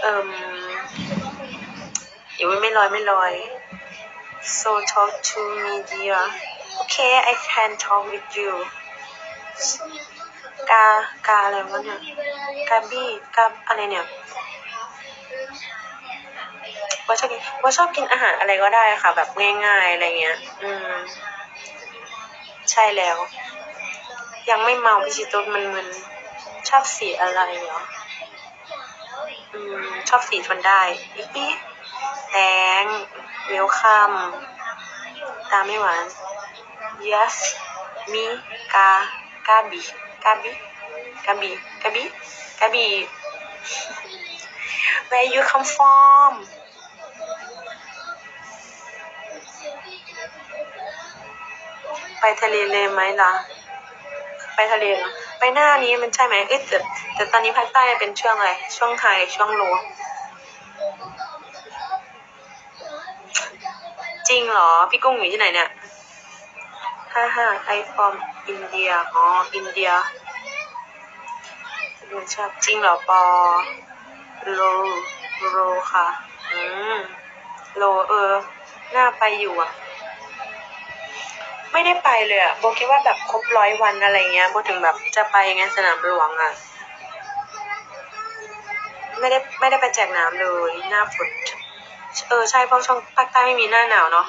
เอ่มอยู่ไม่ลอยไม่ลอย so talk to me dear okay I can talk with you กากาอะไรวะเนี่ยกาบี้กาอะไรเนี่ยว่าชอบกินว่าชอบกินอาหารอะไรก็ได้ค่ะ แบบง่ายๆอะไรเงี้ย อืม ใช่แล้ว ยังไม่เมาพิชิตรสมันมัน ชอบสีอะไรเหรอ อืม ชอบสีทนได้อีปีแตงเวลคัมตาไม่หวาน yes มีกากาบีกาบีกาบีกาบีกาบี where you come from ไปทะเลเลยไหมล่ะ ไปทะเลเหรอ ไปหน้านี้มันใช่ไหมเอ๊ะแต่แต่ตอนนี้ภาคใต้เป็นช่วงอะไร ช่วงไฮช่วงโลจริงเหรอ พี่กุ้งอยู่ที่ไหนเนี่ยฮ่าฮ่าไอฟอร์มอินเดียอ๋ออินเดียดูชอบจริงเหรอปอโลโลค่ะ อืมโลเออน่าไปอยู่อะ ไม่ได้ไปเลยอะโบคิดว่าแบบครบร้อยวันอะไรเงี้ยโบถึงแบบจะไปไงสนามหลวงอะไม่ได้ไม่ได้ไปแจกน้ำเลยหน้าฝนเออใช่เพราะช่องภาคใต้ไม่มีหน้าหนาวเนาะ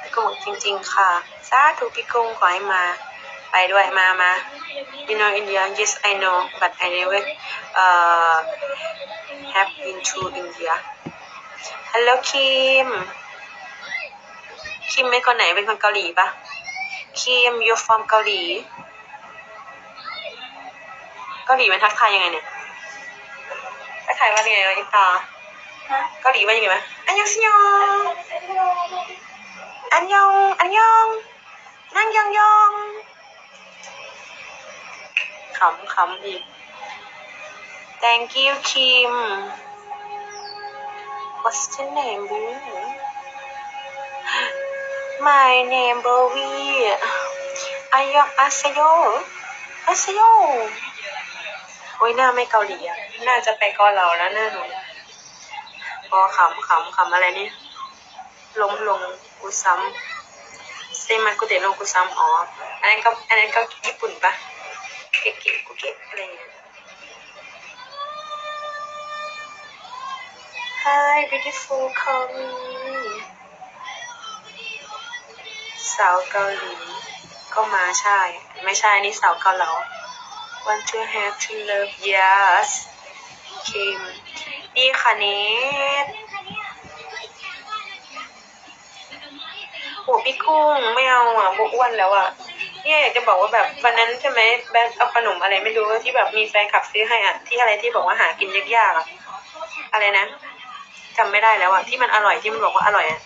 พี่กุ้งบอกจริง ๆ ค่ะสาธุพี่กุ้งขอให้มา ไปด้วยมามา you know India yes I know but I never uh have been to India hello Kim คิมเป็นคนไหนเป็นคนเกาหลีปะ คิม you from เกาหลี เกาหลีมันทักทายยังไงเนี่ย ทักทายว่ายังไงวะอิตาเกาหลีว่ายังไงวะอันยองซิยองอันยอง อันยอง นั่งยองยองขำขำอีก thank you Kim what's your name boo my name Bowie อายองอาเซโยอาเซโยโอ้ยหน้าไม่เกาหลีอะน่าจะไปเกาเหลาแล้วหน้าหนูพอขำขำขำอะไรนี่ลงลงกุซัมเซมากุเตลงกุซัมอ๋อ อันนั้นก็อันนั้นก็ญี่ปุ่นปะเกะเกะกุเกะอะไรเงี้ย Hi beautiful call me สาวเกาหลีก็มาใช่ ไม่ใช่นี่สาวเกาเหลา Want to have to love yes คิมดีค่ะเนทโหพี่กุ้งไม่เอาอะบอ้วนแล้วอะเนี่ยอยากจะบอกว่าแบบวันนั้นใช่ไหมแบงเอาขนมอะไรไม่รู้ที่แบบมีแฟนคลับซื้อให้อะที่อะไรที่บอกว่าหากินยากๆอะอะไรนะจำไม่ได้แล้วอะที่มันอร่อยที่มันบอกว่าอร่อยอะ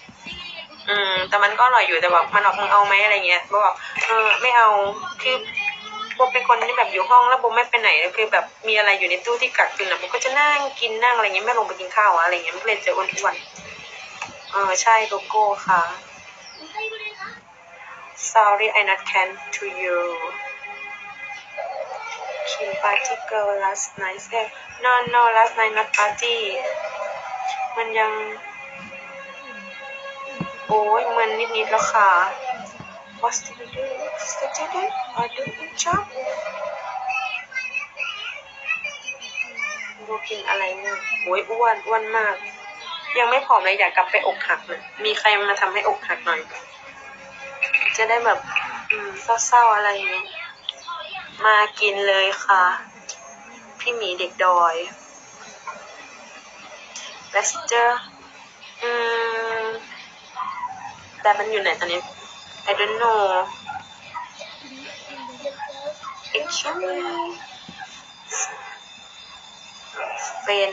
อืม แต่มันก็อร่อยอยู่แต่แบบมันออกมึงเอาไหมอะไรเงี้ยโบบอกเออไม่เอาคือโบเป็นคนที่แบบอยู่ห้องแล้วโบไม่ไปไหนคือแบบมีอะไรอยู่ในตู้ที่กักตุนอะโบก็จะนั่งกินนั่งอะไรเงี้ยไม่ลงไปกินข้าวอะไรเงี้ยมันเลยเจออ้วนทุกวันเออใช่โลโก้ค่ะ sorry I not can to you Kim party girl last night eh no no last night not party มันยัง โอ้ยมันนิดๆแล้วค่ะ What's the do? What's the do? I do good job ดูกินอะไรเนี่ยโอ้ยอ้วนอ้วนมาก ยังไม่ผอมเลยอยากกลับไปอกหักเลยมีใครมาทำให้อกหักหน่อย จะได้แบบอืมเศร้าๆอะไรอย่างเงี้ยมากินเลยค่ะ พี่หมีเด็กดอยเวสเจอร์อืม แต่มันอยู่ไหนตอนนี้ I don't know excuse me เป็น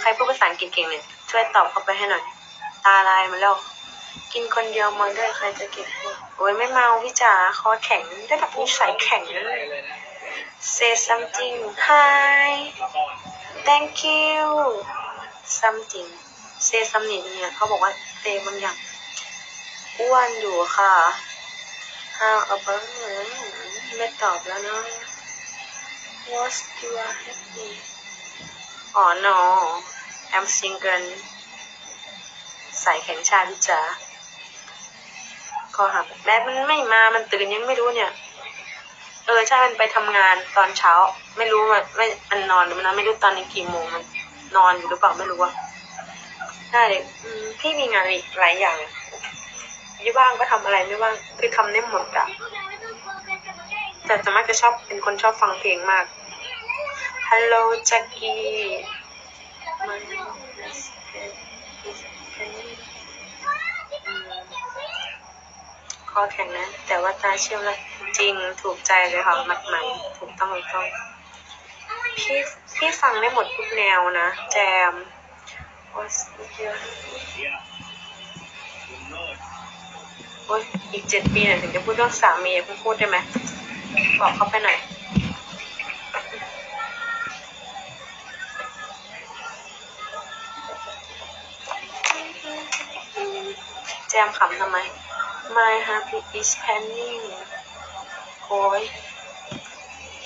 ใครพูดภาษาอังกฤษเก่งเลยช่วยตอบเข้าไปให้หน่อย ตาลายมาแล้ว กินคนเดียวมาด้วยใครจะเก็บโอ้ยไม่เมาพี่จ๋าคอแข็งได้แบบนิสัยแข็งเลย say something hi thank you something say something เนี่ยเขาบอกว่า say บางอย่าง อ้วนอยู่ค่ะ how about ไม่ตอบแล้วนะ what's your happy อ๋อ no I'm single ใส่แขนชาพี่จ๋าก็หาแม่มันไม่มามันตื่นยังไม่รู้เนี่ย เออใช่มันไปทำงานตอนเช้า ไม่รู้ว่าไม่มันนอนหรือมันนอนไม่รู้ตอนนี้กี่โมงมัน นอนอยู่หรือเปล่าไม่รู้ว่าใช่พี่มีงานอีกหลายอย่าง ไม่ว่างก็ทำอะไรไม่ว่างคือทำได้หมดอะแต่ส่วนมากจะชอบเป็นคนชอบฟังเพลงมากฮัลโหลแจ็คกี้มันคอแข็งนะ แต่ว่าตาเชี่ยวแล้วจริงถูกใจเลยค่ะมัดไหมถูกต้องถูกต้องพี่พี่ฟังได้หมดทุกแนวนะ แจมโอ้ย โอ้ยอีกเจ็ดปีเนี่ยถึงจะพูดเรื่องสามีคุณพูดได้ไหมบอกเขาไปหน่อยแจมขำทำไม My happy is panning โอ้ย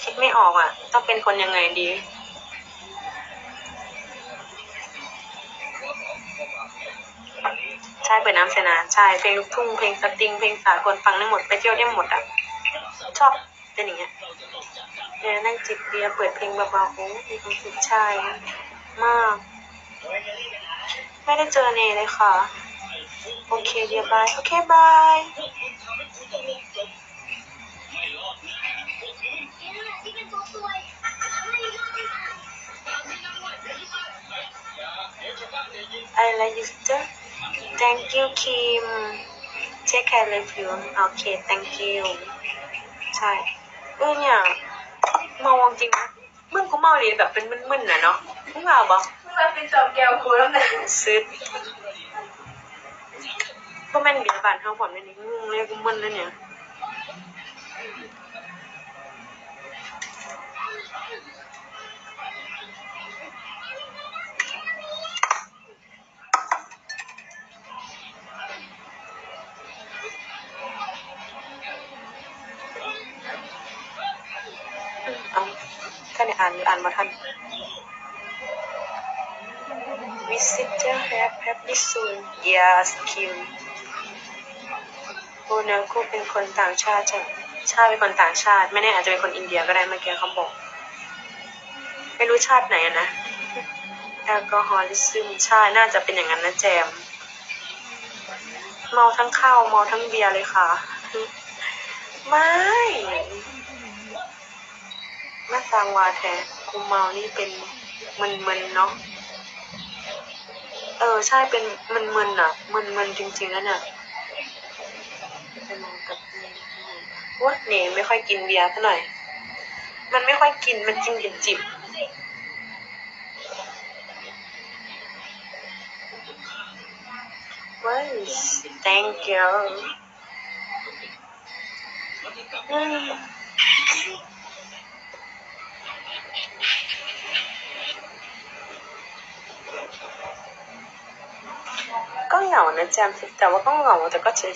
คิดไม่ออกอะ ต้องเป็นคนยังไงดี ใช่เปิดน้ำเสนาใช่เพลงลูกทุ่งเพลงสตริงเพลงสากลฟังได้หมดไปเที่ยวได้หมดอะชอบเป็นอย่างเงี้ยเนี่ยนั่งจิบเบียร์เปิดเพลงเบาๆโอ้มีความสุขใช่มาก ไม่ได้เจอเนเลยค่ะ โอเคเดียวบาย โอเคบาย I like you sister Thank you Kim Take care love you โอเค Thank you ใช่เออเนี่ยเมาจริงนะมึงกูเมาเลยแบบเป็นมึนๆน่ะเนาะมึงเมาปะเราไปจอบแก้วคูแล้วนะซึดก็แม่นเบียร์บานเท่าผ่อนไม่นี่งงเลยกูมึนแล้วเนี่ย ท่านอ่านหรืออ่านมาท่าน Visitor have happy soon Yes Kim โอนอร์กูเป็นคนต่างชาติช่ใช่เป็นคนต่างชาติ ไม่แน่อาจจะเป็นคนอินเดียก็ได้เมื่อกี้เขาบอก ไม่รู้ชาติไหนนะแอลกอฮอลิซึมใช่น่าจะเป็นอย่างนั้นนะแจม เมาทั้งข้าวเมาทั้งเบียร์เลยค่ะ ไม่ แม่ตางวาแท้กูเมานี่เป็นมึนๆเนาะเออใช่เป็นมึนๆอะมึนๆจริงๆแล้วเนี่ยไปมองกับเนยว่าเนยไม่ค่อยกินเบียร์ซะหน่อย มันไม่ค่อยกินมันกินจิบจิบว้าย thank you อืม ก็เหงานะแจมแต่ว่าก็เหงาแต่ก็เฉย